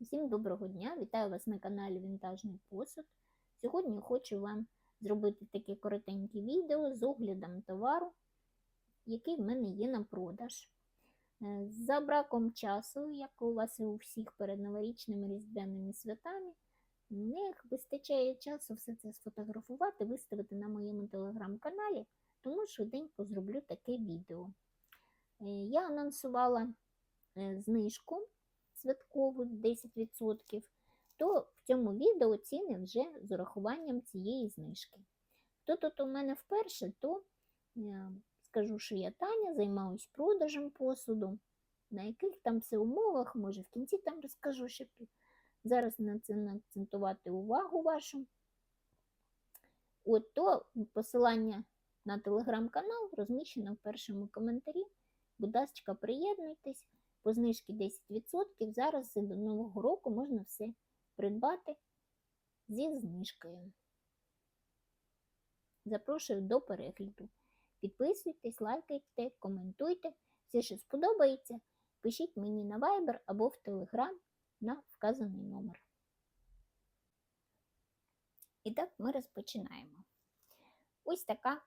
Всім доброго дня! Вітаю вас на каналі Вінтажний посуд. Сьогодні хочу вам зробити таке коротеньке відео з оглядом товару, який в мене є на продаж. Е, За браком часу, як у вас і у всіх перед новорічними різдвяними святами, не вистачає часу все це сфотографувати, виставити на моєму телеграм-каналі, тому швиденько зроблю таке відео. Е, Я анонсувала е, знижку святкову 10%, то в цьому відео ціни вже з урахуванням цієї знижки. Хто тут у мене вперше, то е, скажу, що я Таня, займаюсь продажем посуду. На яких там все умовах, може в кінці там розкажу, щоб зараз на це акцентувати увагу вашу. От то посилання на телеграм-канал розміщено в першому коментарі. Будь ласка, приєднуйтесь по знижці 10%. Зараз до Нового року можна все придбати зі знижкою. Запрошую до перегляду. Підписуйтесь, лайкайте, коментуйте. Все, що сподобається, пишіть мені на Viber або в Telegram на вказаний номер. І так ми розпочинаємо. Ось така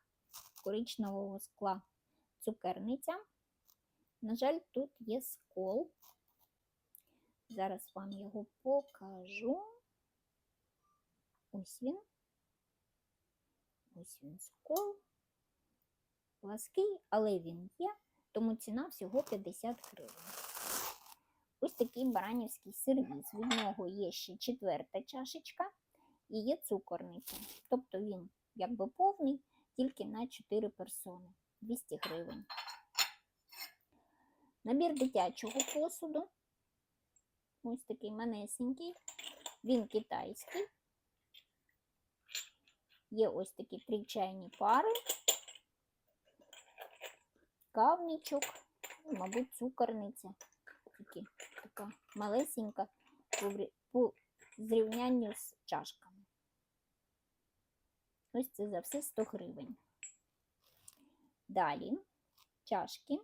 коричневого скла цукерниця. На жаль, тут є скол. Зараз вам його покажу. Ось він. Ось він скол. Плаский, але він є, тому ціна всього 50 гривень. Ось такий баранівський сервіс. Від нього є ще четверта чашечка і є цукорниця. Тобто він якби повний, тільки на 4 персони. 200 гривень. Набір дитячого посуду. Ось такий манесенький. Він китайський. Є ось такі три чайні пари, кавничок, мабуть, цукорниця. Такі, така малесенька по зрівнянню з чашками. Ось це за все 100 гривень. Далі чашки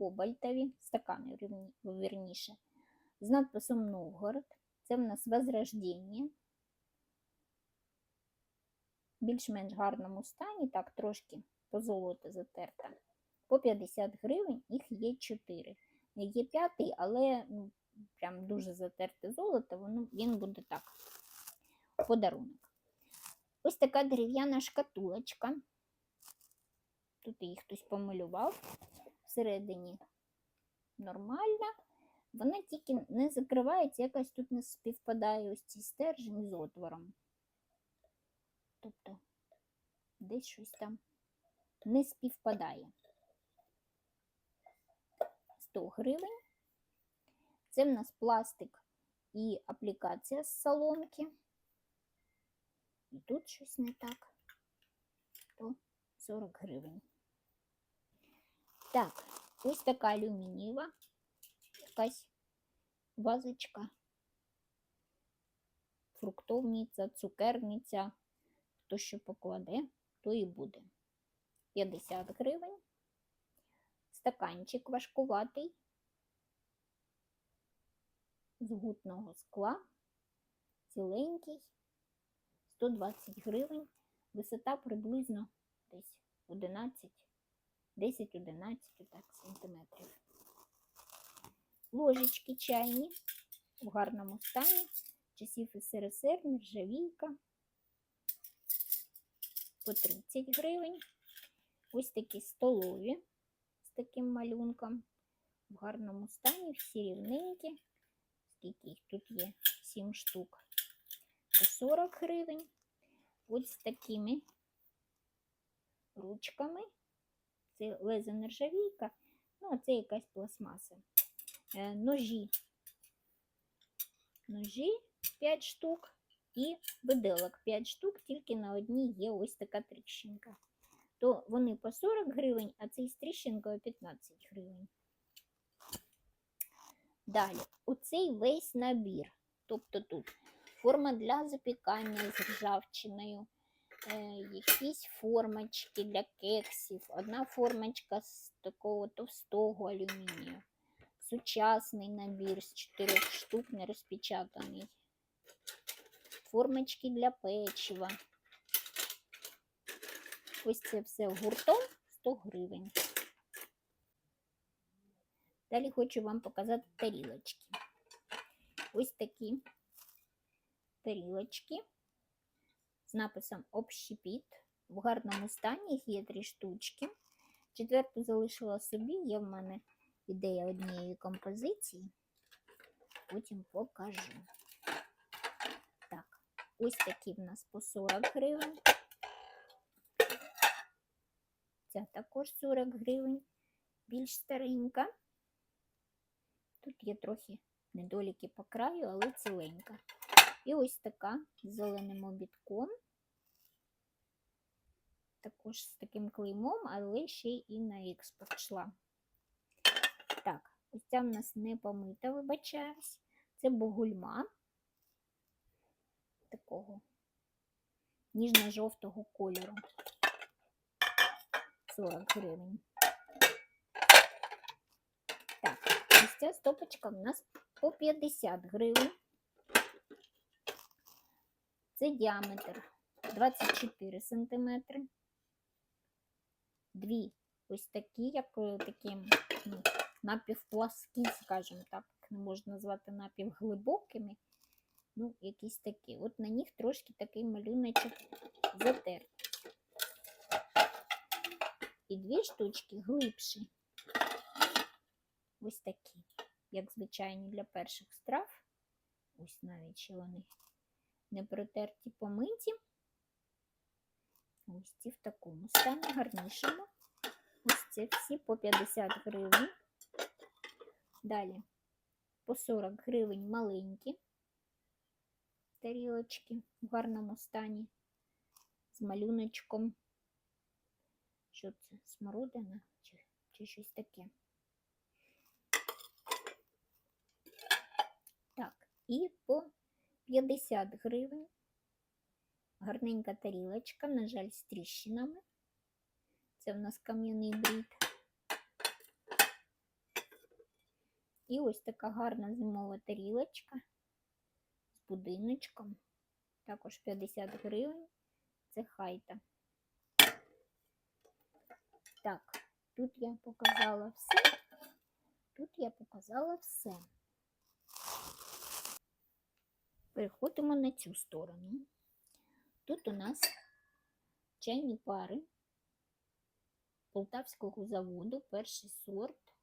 кобальтові, стакани вірніше, з надписом Новгород. Це в нас Возрождення. Більш-менш гарному стані, так, трошки позолота затерта. По 50 гривень їх є 4. Є п'ятий, але ну, прям дуже затерте золото, воно, він буде так. Подарунок. Ось така дерев'яна шкатулочка. Тут її хтось помалював всередині нормальна. Вона тільки не закривається, якось тут не співпадає ось цей стержень з отвором. Тобто десь щось там не співпадає. 100 гривень. Це в нас пластик і аплікація з соломки. І тут щось не так, то 40 гривень. Так, ось така алюмінієва, якась вазочка, фруктовниця, цукерниця. Хто що покладе, то і буде. 50 гривень. Стаканчик важкуватий з гутного скла, ціленький, 120 гривень, висота приблизно десь 11 10-11 сантиметрів. Ложечки чайні в гарному стані, часів СРСР, нержавійка по 30 гривень. Ось такі столові з таким малюнком в гарному стані, всі рівненькі. Скільки їх тут є? 7 штук. По 40 гривень. Ось з такими ручками це лезо нержавійка, ну, а це якась пластмаса. Е, ножі. Ножі 5 штук і виделок 5 штук, тільки на одній є ось така тріщинка. То вони по 40 гривень, а цей з тріщинкою 15 гривень. Далі, оцей весь набір. Тобто тут форма для запікання з ржавчиною, якісь формочки для кексів, одна формочка з такого товстого алюмінію, сучасний набір з чотирьох штук, не розпечатаний. Формочки для печива. Ось це все гуртом 100 гривень. Далі хочу вам показати тарілочки. Ось такі тарілочки з написом Общепіт. В гарному стані їх є три штучки. Четверту залишила собі, є в мене ідея однієї композиції. Потім покажу. Так, ось такі в нас по 40 гривень. Ця також 40 гривень, більш старенька. Тут є трохи недоліки по краю, але ціленька. І ось така з зеленим обідком. Також з таким клеймом, але ще і на експорт йшла. Так, ось ця в нас не помита, вибачаюсь. Це бугульма такого ніжно-жовтого кольору. 40 гривень. Так, ось ця стопочка в нас по 50 гривень. Це діаметр 24 сантиметри. Дві ось такі, як е, такі ну, напівпласкі, скажімо так, не можна назвати напівглибокими. Ну, якісь такі. От на них трошки такий малюночок затертий. І дві штучки глибші. Ось такі, як звичайні для перших страв. Ось навіть ще вони не протерті помиті. Ось ці в такому стані гарнішому. Ось це всі по 50 гривень. Далі по 40 гривень маленькі тарілочки в гарному стані з малюночком. Що це? Смородина чи, чи щось таке. Так, і по 50 гривень. Гарненька тарілочка, на жаль, з тріщинами. Це в нас кам'яний брід. І ось така гарна зимова тарілочка з будиночком. Також 50 гривень. Це хайта. Так, тут я показала все. Тут я показала все. Переходимо на цю сторону. Тут у нас чайні пари Полтавського заводу, перший сорт.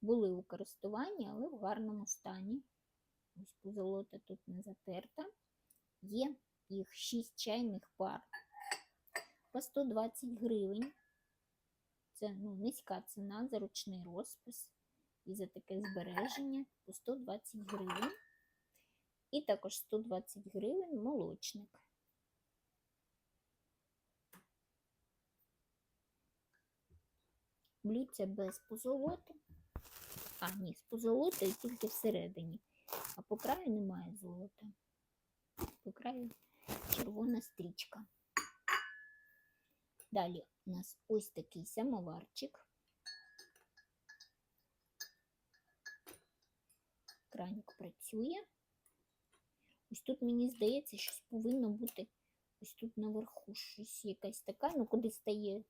Були у користуванні, але в гарному стані. Ось позолота тут не затерта. Є їх 6 чайних пар по 120 гривень. Це ну, низька ціна за ручний розпис і за таке збереження по 120 гривень. І також 120 гривень молочник. Блюдця без позолоти. А, ні, з позолотою тільки всередині. А по краю немає золота. По краю червона стрічка. Далі у нас ось такий самоварчик. Краник працює. Ось тут, мені здається, щось повинно бути ось тут наверху щось якась така, ну куди стає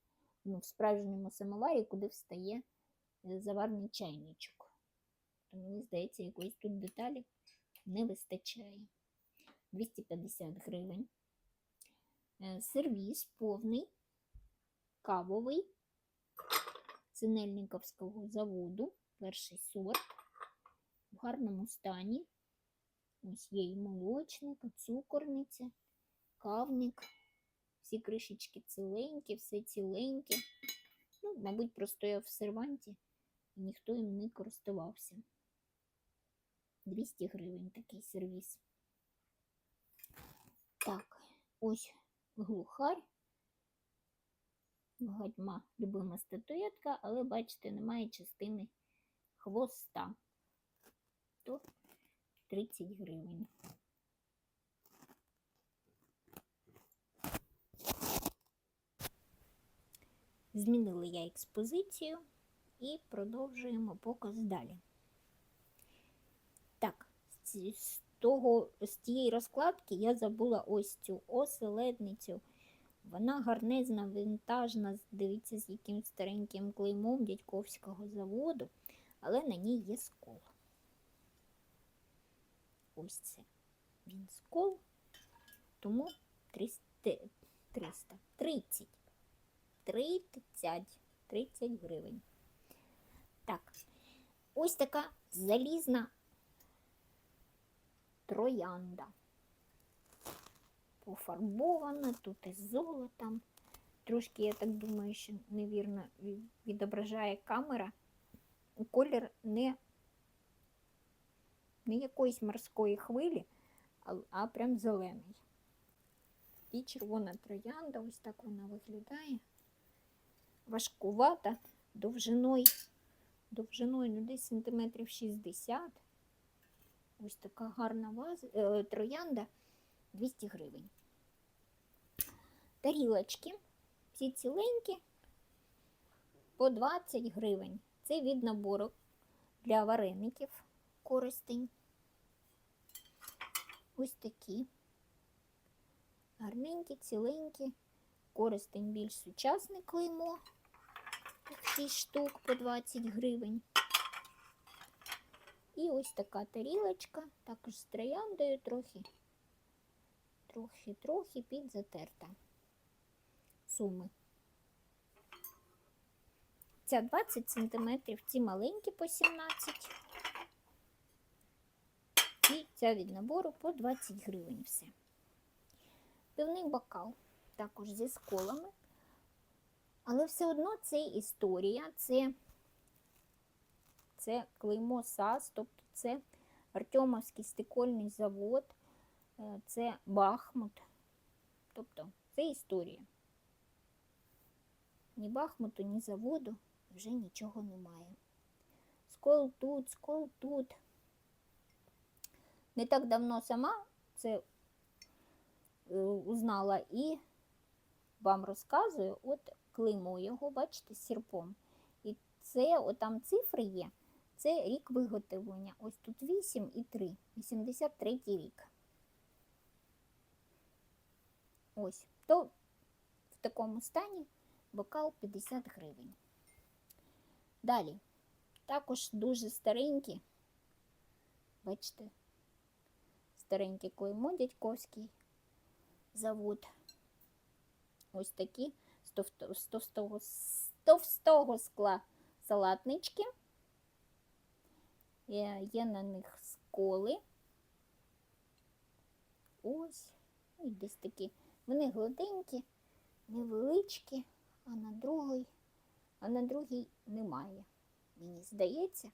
ну, в справжньому самоварі, куди встає е, заварний чайничок. То мені здається, якоїсь тут деталі не вистачає. 250 гривень. Е, Сервіс повний, кавовий, Синельниковського заводу, перший сорт, в гарному стані. Ось є і молочник, і цукорниця, кавник. Всі кришечки ціленькі, все ціленьке. Ну, мабуть, простояв в серванті і ніхто їм не користувався. 200 гривень такий сервіс. Так, ось глухарь. Гадьма любима статуетка, але, бачите, немає частини хвоста. То 30 гривень. Змінила я експозицію і продовжуємо показ далі. з, з того, з тієї розкладки я забула ось цю оселедницю. Вона гарнезна, вінтажна, дивіться, з яким стареньким клеймом дядьковського заводу, але на ній є скол. Ось це він скол, тому 300, 300, 30, 30, 30 гривень. Так, ось така залізна троянда. Пофарбована, тут із золотом. Трошки, я так думаю, що невірно відображає камера. Колір не, не якоїсь морської хвилі, а, а прям зелений. І червона троянда, ось так вона виглядає. Важкувата, довжиною, довжиною ну, десь сантиметрів 60. Ось така гарна ваза, е, троянда 200 гривень. Тарілочки, всі ціленькі, по 20 гривень. Це від набору для вареників користень. Ось такі. Гарненькі, ціленькі. Користень більш сучасне клеймо. Їх 6 штук по 20 гривень. І ось така тарілочка, також з трояндою трохи, трохи, трохи підзатерта. Суми. Ця 20 см, ці маленькі по 17 і ця від набору по 20 гривень все. Пивний бокал також зі сколами. Але все одно це історія, це, це клеймо САС, тобто це Артемовський стекольний завод, е, це Бахмут. Тобто це історія. Ні Бахмуту, ні заводу вже нічого немає. Скол тут, скол тут. Не так давно сама це е, узнала і вам розказую, от клеймо його, бачите, сірпом. І це, отам цифри є, це рік виготовлення. Ось тут 8 і 3, 83 рік. Ось, то в такому стані бокал 50 гривень. Далі, також дуже старенькі, бачите, стареньке клеймо дядьковський завод. Ось такі з товстого, скла салатнички. Є, на них сколи. Ось. І десь такі. Вони гладенькі, невеличкі, а на другий, а на другій немає. Мені здається,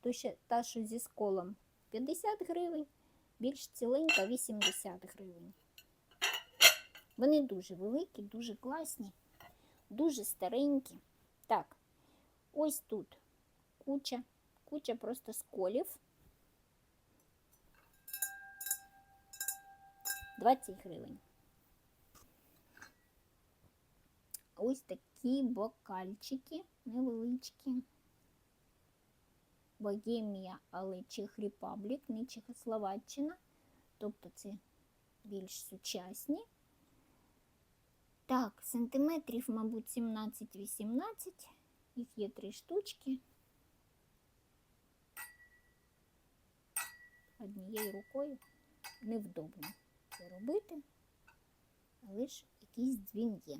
то ще та, що зі сколом 50 гривень, більш ціленька 80 гривень. Вони дуже великі, дуже класні, дуже старенькі. Так, ось тут куча, куча просто сколів. 20 гривень. Ось такі бокальчики невеличкі. Богемія, але Чех Репаблік, не Чехословаччина. Тобто це більш сучасні. Так, сантиметрів, мабуть, 17-18. Їх є три штучки. Однією рукою невдобно це робити, але ж якийсь дзвін є.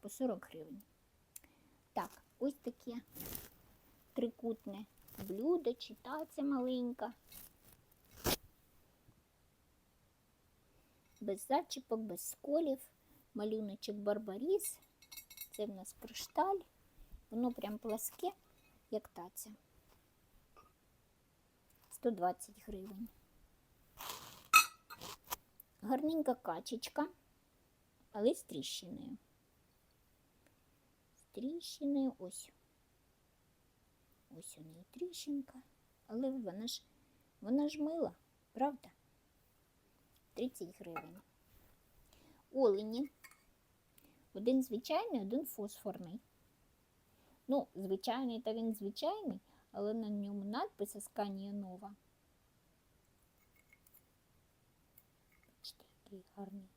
По 40 гривень. Так, ось таке трикутне блюдо, чи таця маленька. без зачіпок, без сколів, малюночок барбаріс. Це в нас кришталь. Воно прям пласке, як таця. 120 гривень. Гарненька качечка, але з тріщиною. З тріщиною ось. Ось у неї тріщинка, але вона ж, вона ж мила, правда? 30 гривень. Олені. Один звичайний, один фосфорний. Ну, звичайний та він звичайний, але на ньому надпис Асканія Нова. Бачите, який гарний.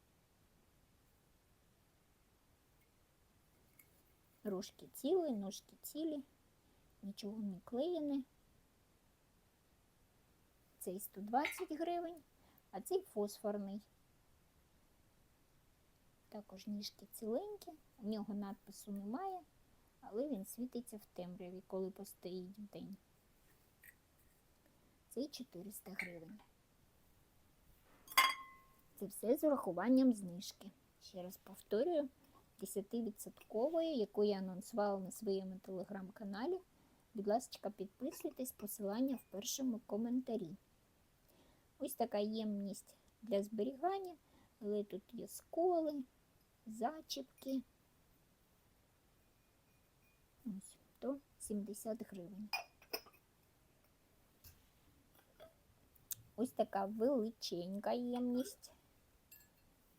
Рожки цілі, ножки цілі, нічого не клеєне. Цей 120 гривень, а цей фосфорний. Також ніжки ціленькі, у нього надпису немає, але він світиться в темряві, коли постоїть в день. Цей 400 гривень. Це все з урахуванням знижки. Ще раз повторюю, 10%, яку я анонсувала на своєму телеграм-каналі. Будь ласка, підписуйтесь, посилання в першому коментарі. Ось така ємність для зберігання, але тут є сколи, зачіпки. Ось, то 70 гривень. Ось така величенька ємність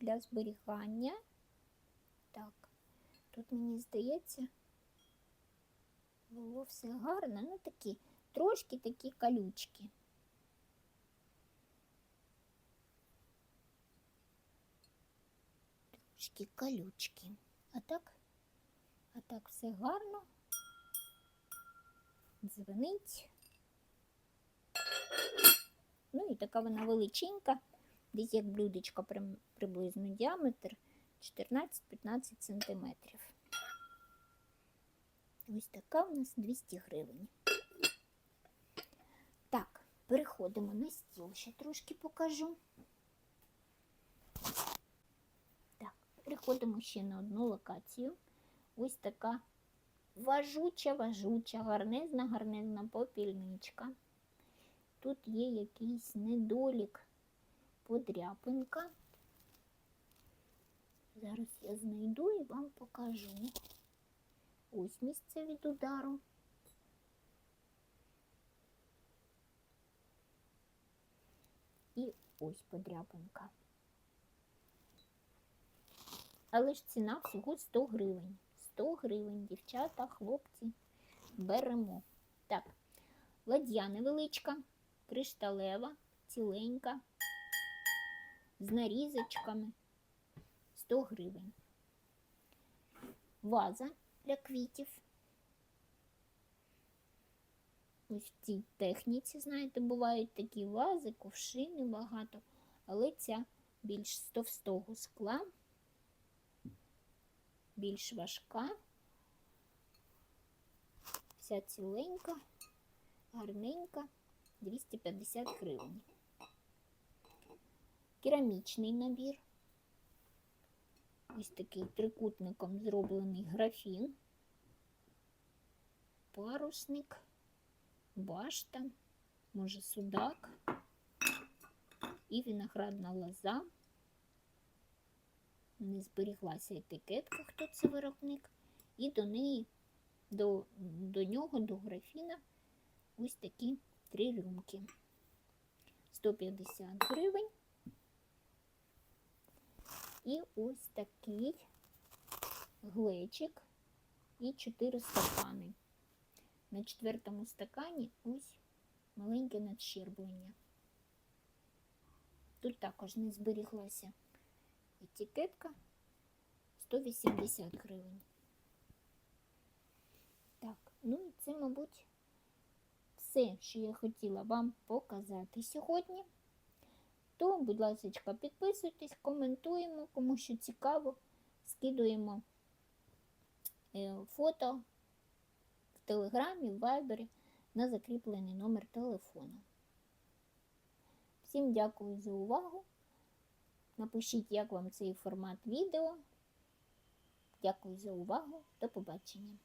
для зберігання. Тут мені здається, було все гарно, ну такі, трошки такі колючки. Трошки колючки. А так, а так все гарно. Дзвенить. Ну і така вона величенька, десь як блюдечко приблизно діаметр 14-15 сантиметрів. Ось така у нас 200 гривень. Так, переходимо на стіл, ще трошки покажу. Так, переходимо ще на одну локацію. Ось така важуча, важуча, гарнезна, гарнезна попільничка. Тут є якийсь недолік, подряпинка. Зараз я знайду і вам покажу. Ось місце від удару. І ось подряпинка. Але ж ціна всього 100 гривень. 100 гривень, дівчата, хлопці, беремо. Так, ладья невеличка, кришталева, ціленька, з нарізочками. 100 гривень. Ваза для квітів. Ось в цій техніці, знаєте, бувають такі вази, ковшини багато, але ця більш з товстого скла, більш важка, вся ціленька, гарненька, 250 гривень. Керамічний набір. Ось такий трикутником зроблений графін, парусник, башта, може судак і виноградна лоза. Не зберіглася етикетка, хто це виробник, і до неї, до, до нього, до графіна, ось такі три рюмки. 150 гривень. І ось такий глечик і 4 стакани. На четвертому стакані ось маленьке надщерблення. Тут також не зберіглася етикетка 180 гривень. Так, ну і це, мабуть, все, що я хотіла вам показати сьогодні то, будь ласка, підписуйтесь, коментуємо, кому що цікаво, скидуємо е, фото в Телеграмі, в Вайбері на закріплений номер телефону. Всім дякую за увагу. Напишіть, як вам цей формат відео. Дякую за увагу. До побачення.